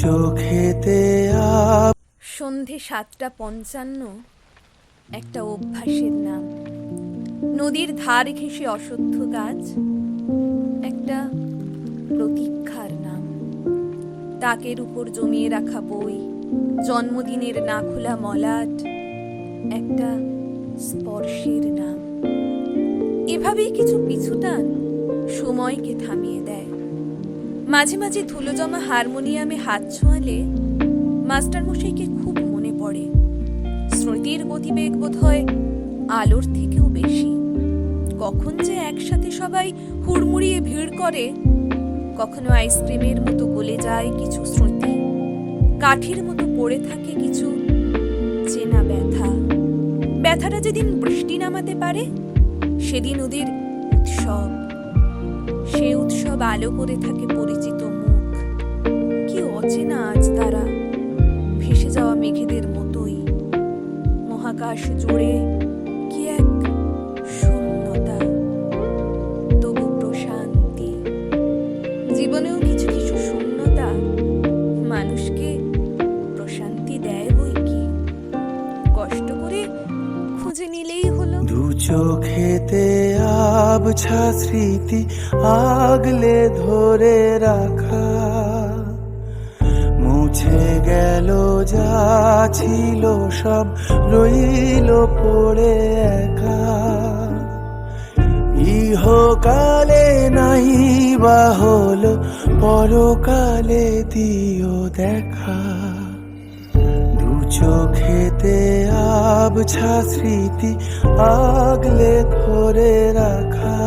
চোখেতে সন্ধে সাতটা পঞ্চান্ন, একটা অভ্যাসের নাম। নদীর ধার ঘেঁষে অসত্য গাছ, একটা প্রতীক্ষার নাম। তাকের উপর জমিয়ে রাখা বই, জন্মদিনের না খোলা মলাট, একটা স্পর্শের নাম। এভাবেই কিছু পিছুটান সময়কে থামিয়ে দেয়। মাঝে মাঝে ধুলো জমা হারমোনিয়ামে হাত ছোঁয়ালে মাস্টারমশাইকে খুব মনে পড়ে। স্মৃতির গতিবেগ বোধ হয় আলোর থেকেও বেশি। কখন যে একসাথে সবাই হুড়মুড়িয়ে ভিড় করে, কখনো আইসক্রিমের মতো গলে যায় কিছু স্মৃতি, কাঠির মতো পড়ে থাকে কিছু চেনা ব্যথা। ব্যথাটা যেদিন বৃষ্টি নামাতে পারে, সেদিন ওদের উৎসব। সে উৎসব আলো করে থাকে পরিচিত মুখ। কি অচেনা আজ তারা। ভেসে যাওয়া মেঘেদের মতোই। মহাকাশ জুড়ে কি এক শূন্যতা। তবু প্রশান্তি। জীবনেও কিছু চোখেতে আবছা স্মৃতি আগলে ধরে রাখা। মুছে গেল যা ছিল সব, রইল পড়ে একা। ইহকালে নাই বা হলো, পরকালে দিও দেখা। দু চোখেতে আবছা স্মৃতি আগলে ধরে রাখা।